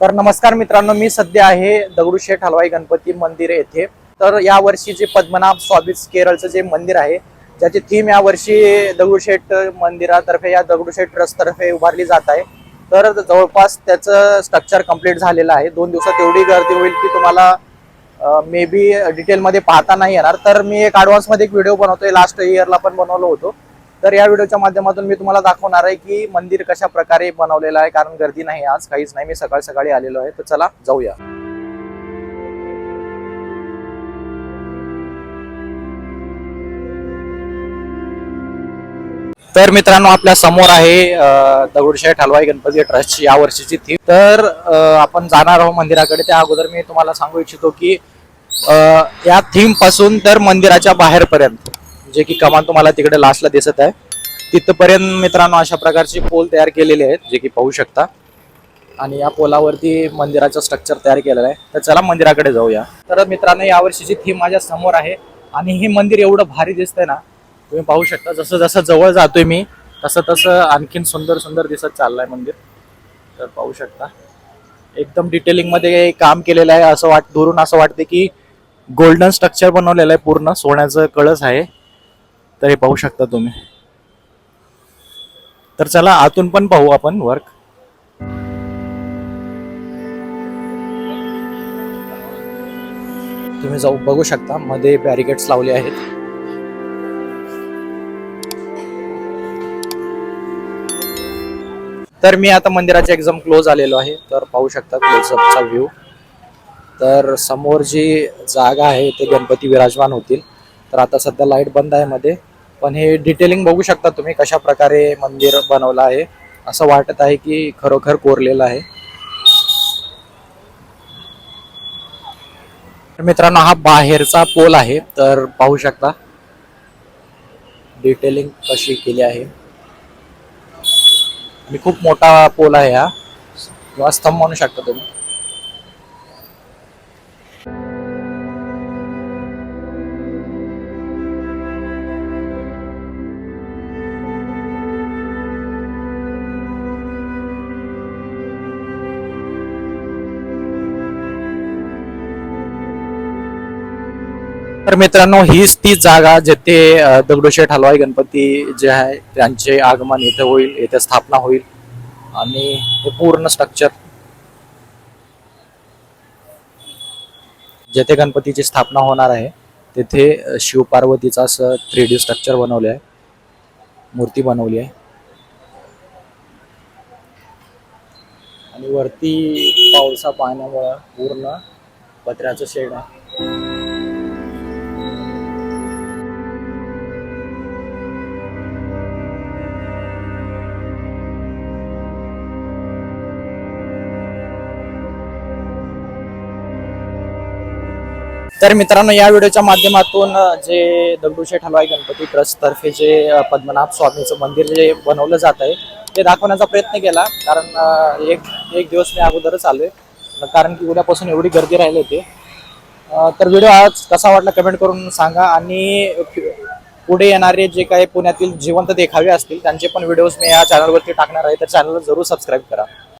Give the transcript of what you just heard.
तर नमस्कार मित्रांनो मी सध्या आहे दगडूशेठ हलवाई गणपती मंदिर येथे. तर यावर्षी जे पद्मनाभ स्वामीच केरळचं जे मंदिर आहे ज्याची थीम यावर्षी दगडूशेठ मंदिरातर्फे या दगडूशेठ ट्रस्टतर्फे उभारली जात आहे. तर जवळपास त्याचं स्ट्रक्चर कंप्लीट झालेलं आहे. दोन दिवसात एवढी गर्दी होईल की तुम्हाला मे बी डिटेलमध्ये पाहता नाही येणार. तर मी एक ॲडव्हान्समध्ये एक व्हिडिओ बनवतो लास्ट इयरला पण बनवलो होतो. तर या व्हिडिओच्या माध्यमातून मी तुम्हाला दाखवणार आहे की मंदिर कशा प्रकारे बनवलेलं आहे कारण गर्दी नाही आज काहीच नाही. मी सकाळ सकाळी आलेलो आहे तर चला जाऊया. तर मित्रांनो आपल्यासमोर आहे अं, दगडूशेठ हलवाई गणपती ट्रस्टची या वर्षीची थीम. तर आपण जाणार आहोत मंदिराकडे. त्या अगोदर मी तुम्हाला सांगू इच्छितो की या थीमपासून तर मंदिराच्या बाहेरपर्यंत. जे की कमान तुम्हाला तिकडे लास्टला दिसत आहे. तिथपर्यंत मित्रांनो अशा प्रकारचे पोल तयार केलेले आहेत जे की पाहू शकता. आणि या पोलावरती मंदिराचं स्ट्रक्चर तयार केलेलं आहे. तर चला मंदिराकडे जाऊया. तर मित्रांनो यावर्षीची थीम माझ्यासमोर आहे आणि हे मंदिर एवढं भारी दिसतंय ना तुम्ही पाहू शकता. जसं जसं जवळ जातोय मी तसं तसं आणखीन सुंदर सुंदर दिसत चाललंय मंदिर. तर पाहू शकता. एकदम डिटेलिंगमध्ये काम केलेलं आहे. असं वाट दुरून असं वाटते की गोल्डन स्ट्रक्चर बनवलेलं आहे पूर्ण. सोन्याचं कळस आहे. तर हे पाहू शकता तुम्ही. तर चला आतून पण पाहू आपण वर्क तुम्ही जाऊ बघू शकता मध्ये बॅरिकेड्स लावले आहेत. तर मी आता मंदिराच्या एक्झाम क्लोज आलेलो आहे तर पाहू शकता क्लोजअपचा व्ह्यू तर समोर जी जागा आहे ते गणपती विराजमान होतील. तर आता सध्या लाइट बंद आहे मध्ये. पण हे डिटेलिंग बघू शकता तुम्ही कशा प्रकारे मंदिर बनवलं आहे. असं वाटत आहे की खरोखर कोरलेलं आहे. मित्रांनो हा बाहेरचा पोल आहे तर पाहू शकता. डिटेलिंग कशी केली आहे. आणि खूप मोठा पोल आहे हा. किंवा स्तंभ म्हणू शकता तुम्ही. तर मित्रांनो हीच ती जागा जिथे दगडूशेठ हलवाई गणपती जे आहे त्यांचे आगमन इथे होईल इथे स्थापना होईल आणि हे पूर्ण स्ट्रक्चर जेथे गणपतीची स्थापना होणार आहे तेथे शिवपार्वतीचा असं थ्री डी स्ट्रक्चर बनवले आहे मूर्ती बनवली आहे. आणि वरती पावसा पाण्यामुळं पूर्ण पत्र्याचं शेड आहे. तर मित्रांनो या व्हिडिओच्या माध्यमातून जे दगडूशेठ हलवाई गणपती ट्रस्टतर्फे जे पद्मनाभ स्वामीचं मंदिर जे बनवलं जात आहे ते दाखवण्याचा प्रयत्न केला. कारण एक एक दिवस मी अगोदरच आलो आहे कारण की उद्यापासून एवढी गर्दी राहिली होती. तर व्हिडिओ आज कसा वाटला कमेंट करून सांगा. आणि पुढे येणारे जे काही पुण्यातील जिवंत देखावे असतील त्यांचे पण व्हिडिओज मी या चॅनलवरती टाकणार आहे. तर चॅनलला जरूर सबस्क्राईब करा.